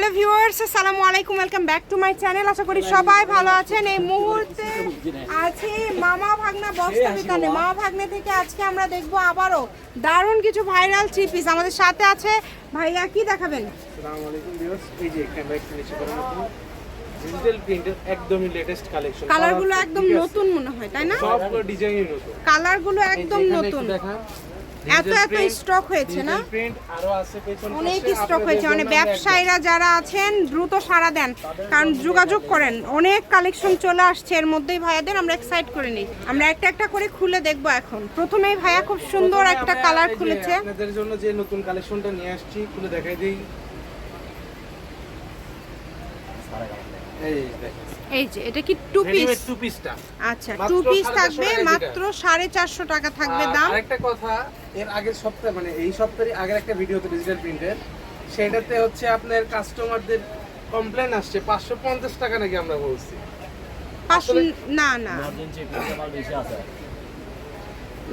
Hello viewers আসসালামু আলাইকুম welcome back to my channel. আশা করি সবাই ভালো আছেন। এই মুহূর্তে আছে মামা ভাগ্না বস্তা বিতানে মামা ভাগ্নে থেকে আজকে আমরা দেখব আবারও দারুণ কিছু ভাইরাল থ্রি পিস। আমাদের সাথে আছে ভাইয়া কি দেখাবেন? আসসালামু আলাইকুম ভিউয়ার্স এই যে ক্যামেরা একটু নিচে করে নতুন ডিজিটাল প্রিন্টের একদমই লেটেস্ট কালেকশন কালারগুলো একদম নতুন মনে হয় তাই না? সবগুলো ডিজাইনই নতুন। কালারগুলো একদম নতুন। দেখান। এত এত স্টক হয়েছে না? অনেক স্টক হয়েছে মানে ব্যবসায়ীরা যারা আছেন দ্রুত সাড়া দেন। কারণ যোগাযোগ করেন অনেক কালেকশন চলে আসছে এর মধ্যেই ভাইয়াদের আমরা এক্সাইট করে নিই। আমরা একটা একটা করে খুলে দেখব এখন। প্রথমেই ভাইয়া খুব সুন্দর একটা কালার খুলেছে। আপনাদের জন্য যে নতুন কালেকশনটা নিয়ে আসছি খুলে দেখাই দিই। এই যে এটা কি টু। পিস টু পিসটা আচ্ছা টু পিস থাকবে মাত্র সাড়ে চারশো টাকা থাকবে দাম। আরেকটা কথা এর আগের সপ্তাহে মানে এই সপ্তাহের আগের একটা ভিডিওতে ডিজিটাল প্রিন্টের সেটাতে হচ্ছে আপনার কাস্টমারদের কমপ্লেন আসছে পাঁচশো পঞ্চাশ টাকা নাকি আমরা বলছি। পাঁচশো না না।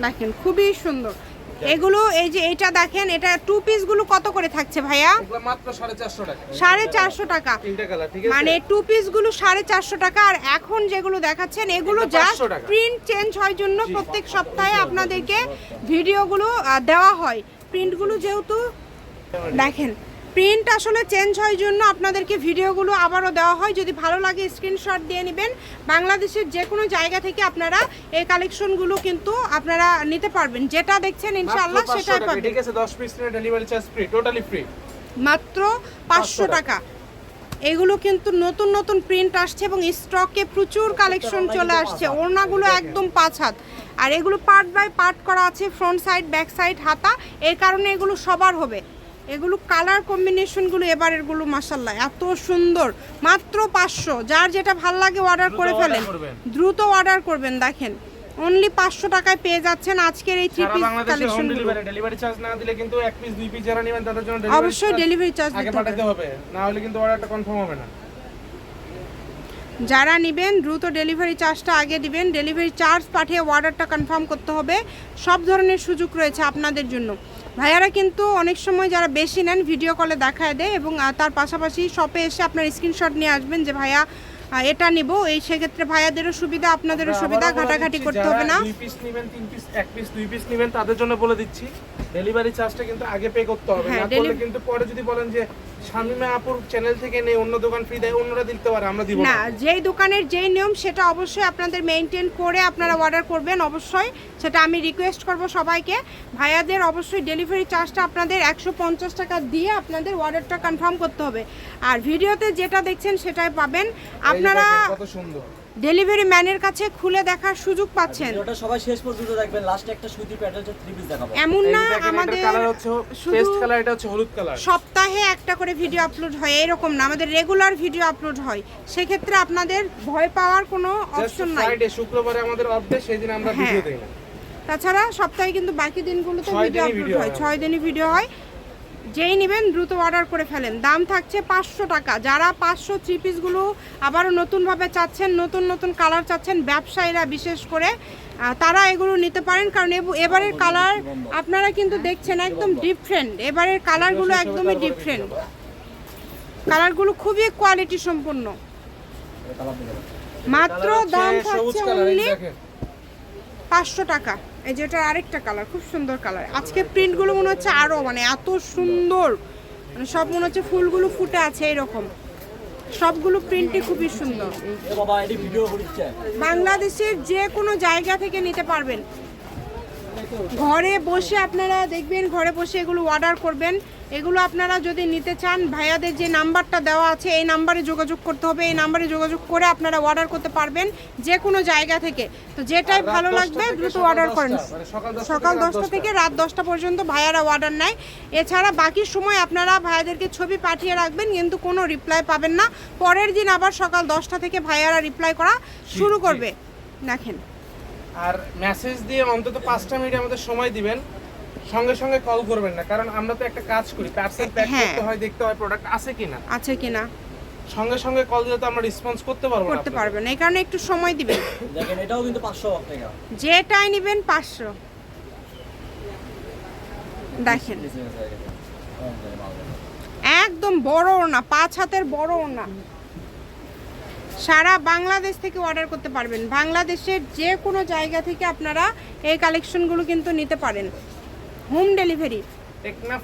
দেখেন খুবই সুন্দর। এগুলো এই যে এটা দেখেন এটা টু পিসগুলো কত করে থাকছে ভাইয়া? মাত্র সাড়ে চারশো টাকা। সাড়ে চারশো টাকা। তিনটা কালার ঠিক আছে? মানে টু পিসগুলো সাড়ে চারশো টাকা আর এখন যেগুলো দেখাচ্ছেন এগুলো জাস্ট প্রিন্ট চেঞ্জ হয় জন্য প্রত্যেক সপ্তাহে আপনাদেরকে ভিডিওগুলো গুলো দেওয়া হয়। প্রিন্টগুলো যেহেতু দেখেন প্রিন্ট আসলে চেঞ্জ হয় জন্য আপনাদেরকে ভিডিওগুলো আবারও দেওয়া হয়। যদি ভালো লাগে স্ক্রিনশট দিয়ে নেবেন। বাংলাদেশের যে কোনো জায়গা থেকে আপনারা এই কালেকশনগুলো কিন্তু আপনারা নিতে পারবেন। যেটা দেখছেন ইনশাআল্লাহ 500 সেটাই পাবেন। ঠিক আছে দশ পিস নিয়ে delivery charge free totally free মাত্র পাঁচশো টাকা। এগুলো কিন্তু নতুন নতুন প্রিন্ট আসছে এবং স্টকে প্রচুর কালেকশন চলে আসছে। ওড়নাগুলো একদম পাঁচ হাত। আর এগুলো পার্ট বাই পার্ট করা আছে ফ্রন্ট সাইড ব্যাক সাইড হাতা। এর কারণে এগুলো সবার হবে। এগুলো কালার কম্বিনেশনগুলো এবারেরগুলো মাসাল্লাহ এত সুন্দর। মাত্র পাঁচশো। যার যেটা ভালো লাগে অর্ডার করে ফেলেন। দ্রুত অর্ডার করবেন দেখেন। অনলি পাঁচশো টাকায় পেয়ে যাচ্ছেন আজকের এই three piece collection delivery charge না দিলে কিন্তু এক পিস দুই পিস যারা নেবেন তাদের জন্য অবশ্যই ডেলিভারি চার্জ দিতে হবে। না হলে কিন্তু অর্ডারটা কনফার্ম হবে না। যারা নেবেন দ্রুত ডেলিভারি চার্জটা আগে দিবেন। ডেলিভারি চার্জ পাঠিয়ে অর্ডারটা কনফার্ম করতে হবে। সব ধরনের সুযোগ রয়েছে আপনাদের জন্য। ভাইয়ারা কিন্তু অনেক সময় যারা বেশি নেন ভিডিও কলে দেখায় দেয় এবং তার পাশাপাশি শপে এসে আপনার স্ক্রিনশট নিয়ে আসবেন যে ভাইয়া এটা নিব। এই সেক্ষেত্রে ভাইয়াদেরও সুবিধা আপনাদেরও সুবিধা। ঘাটাঘাটি করতে হবে না। পিস নেবেন তিন পিস এক পিস দুই পিস নেবেন তাদের জন্য বলে দিচ্ছি। ডেলিভারি চার্জটা কিন্তু আগে পে করতে হবে হ্যাঁ, না করলে কিন্তু পরে যদি বলেন যে শামিমা আপুর চ্যানেল থেকে নেই অন্য দোকান ফ্রি দেয় অন্যরা দিতে পারে আমরা দিব না। না যেই দোকানের যেই নিয়ম সেটা অবশ্যই আপনাদের মেনটেন করে আপনারা অর্ডার করবেন অবশ্যই। সেটা আমি রিকোয়েস্ট করব সবাইকে। ভাইয়াদের অবশ্যই ডেলিভারি চার্জটা আপনাদের একশো পঞ্চাশ টাকা দিয়ে আপনাদের অর্ডারটা কনফার্ম করতে হবে। আর ভিডিওতে যেটা দেখছেন সেটাই পাবেন। আপনারা কত সুন্দর। ডেলিভারি ম্যানের কাছে খুলে দেখার সুযোগ পাচ্ছেন। ভিডিওটা সবাই শেষ পর্যন্ত দেখবেন লাস্টে একটা সুতি প্যাটার্ন থ্রি পিস দেখাবো। এমন না আমাদের কালার হচ্ছে পেস্ট কালার এটা হচ্ছে হলুদ কালার সপ্তাহে একটা করে ভিডিও আপলোড হয় এরকম না আমাদের রেগুলার ভিডিও আপলোড হয়। সেক্ষেত্রে আপনাদের ভয় পাওয়ার কোনো অপশন নাই। ফ্রাইডে শুক্রবারে আমাদের অফ ডে সেই দিন আমরা হ্যাঁ। ভিডিও দেই না তাছাড়া সপ্তাহে কিন্তু বাকি দিনগুলোতে ছয় ভিডিও দিনই আপলোড হয় হয়। ছয় দিনই ভিডিও হয়। যেই নেবেন দ্রুত অর্ডার করে ফেলেন। দাম থাকছে পাঁচশো টাকা। যারা পাঁচশো থ্রি পিসগুলো আবারও নতুনভাবে চাচ্ছেন নতুন নতুন কালার চাচ্ছেন ব্যবসায়ীরা বিশেষ করে তারা এগুলো নিতে পারেন। কারণ এব- এবারের কালার আপনারা কিন্তু দেখছেন একদম ডিফারেন্ট এবারের কালারগুলো একদমই ডিফারেন্ট কালারগুলো খুবই কোয়ালিটি সম্পন্ন। মাত্র দাম থাকছে কালার অনলি পাঁচশো টাকা। এই যে এটা আরেকটা কালার খুব সুন্দর কালার আজকে প্রিন্টগুলো মনে হচ্ছে আরও মানে এত সুন্দর। মানে সব মনে হচ্ছে ফুলগুলো ফুটে আছে এরকম। সবগুলো প্রিন্টই খুবই সুন্দর। বাংলাদেশের যে কোনো জায়গা থেকে নিতে পারবেন। ঘরে বসে আপনারা দেখবেন ঘরে বসে এগুলো অর্ডার করবেন। এগুলো আপনারা যদি নিতে চান ভাইয়াদের যে নাম্বারটা দেওয়া আছে এই নাম্বারে যোগাযোগ করতে হবে। এই নাম্বারে যোগাযোগ করে আপনারা অর্ডার করতে পারবেন যে কোনো জায়গা থেকে। তো যেটাই ভালো লাগবে দ্রুত অর্ডার করেন। মানে সকাল 10টা সকাল থেকে রাত দশটা থেকে রাত দশটা পর্যন্ত ভাইয়ারা অর্ডার নেয়। এছাড়া বাকি সময় আপনারা ভাইয়াদেরকে ছবি পাঠিয়ে রাখবেন কিন্তু কোনো রিপ্লাই পাবেন না। পরের দিন আবার সকাল দশটা থেকে ভাইয়ারা রিপ্লাই করা শুরু করবে। দেখেন। আর মেসেজ দিয়ে অন্তত পাঁচটা মিনিট আমাদের সময় দিবেন। সঙ্গে সঙ্গে কল করবেন না কারণ আমরা তো একটা কাজ করি পার্সেল প্যাক। করতে হয় দেখতে হয় প্রোডাক্ট আছে কিনা। আছে কিনা। সঙ্গে সঙ্গে কল দিলে তো আমরা রেসপন্স করতে পারব না করতে। পারবেন এই কারণে একটু সময় দিবেন। দেখেন এটাও কিন্তু পাঁচশো টাকা। যেটাই নেবেন পাঁচশো। দেখেন। একদম বড় না পাঁচ হাতের বড় ওড়না সারা বাংলাদেশ থেকে অর্ডার করতে পারবেন। বাংলাদেশের যে কোনো জায়গা থেকে আপনারা এই কালেকশনগুলো কিন্তু নিতে পারেন। হোম ডেলিভারি টেকনাফ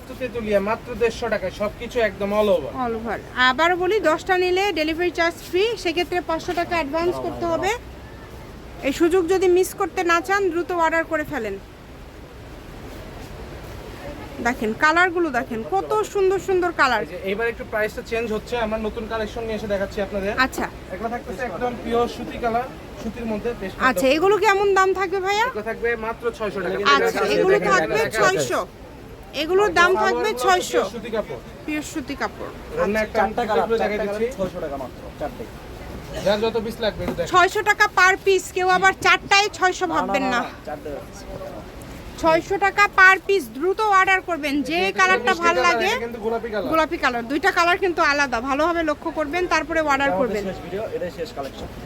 মাত্র দেড়শো টাকায় সবকিছু একদম অল ওভার অল ওভার আবার বলি দশটা নিলে ডেলিভারি চার্জ ফ্রি সেক্ষেত্রে পাঁচশো টাকা অ্যাডভান্স করতে হবে। এই সুযোগ যদি মিস করতে না চান দ্রুত অর্ডার করে ফেলেন। দেখেন কালারগুলো দেখেন কত সুন্দর সুন্দর কালার। এইবার একটু প্রাইসটা চেঞ্জ হচ্ছে আমরা নতুন কালেকশন নিয়ে এসে দেখাচ্ছি আপনাদের। আচ্ছা। এগুলো থাকতেছে একদম পিওর সুতি কালার সুতির মধ্যে বেশ আচ্ছা এগুলো কেমন দাম থাকবে ভাইয়া? এগুলো থাকবে মাত্র 600 টাকা। আচ্ছা এগুলো থাকবে ছয়শো। এগুলোর দাম থাকবে ছয়শো। সুতি কাপড়। পিওর সুতি কাপড়। অন্য একটা চারটা কালার কাপড় চারটা দিচ্ছি। ছয়শো টাকা মাত্র চারটে। যার যত পিস লাগবে একটু দেখেন। ছয়শো টাকা পার পিস কেউ আবার চারটায় ছয়শো ভাববেন না চারটে ছয়শো টাকা পার পিস দ্রুত অর্ডার করবেন। যে কালারটা ভালো লাগে গোলাপি কালার। দুইটা কালার কিন্তু আলাদা। ভালোভাবে লক্ষ্য করবেন তারপরে অর্ডার করবেন।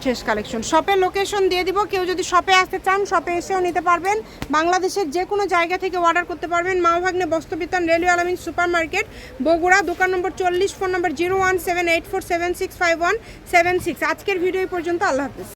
শেষ কালেকশন শপের লোকেশন দিয়ে দিব। কেউ যদি শপে আসতে চান শপে এসেও নিতে পারবেন। বাংলাদেশের যে কোনো জায়গা থেকে অর্ডার করতে পারবেন। মাওভাগ্নে বস্ত্রবিতান railway Alamin super market Bogura দোকান নম্বর চল্লিশ ফোন নম্বর zero one seven eight four seven six five one seven six আজকের ভিডিও পর্যন্ত। আল্লাহ হাফিজ।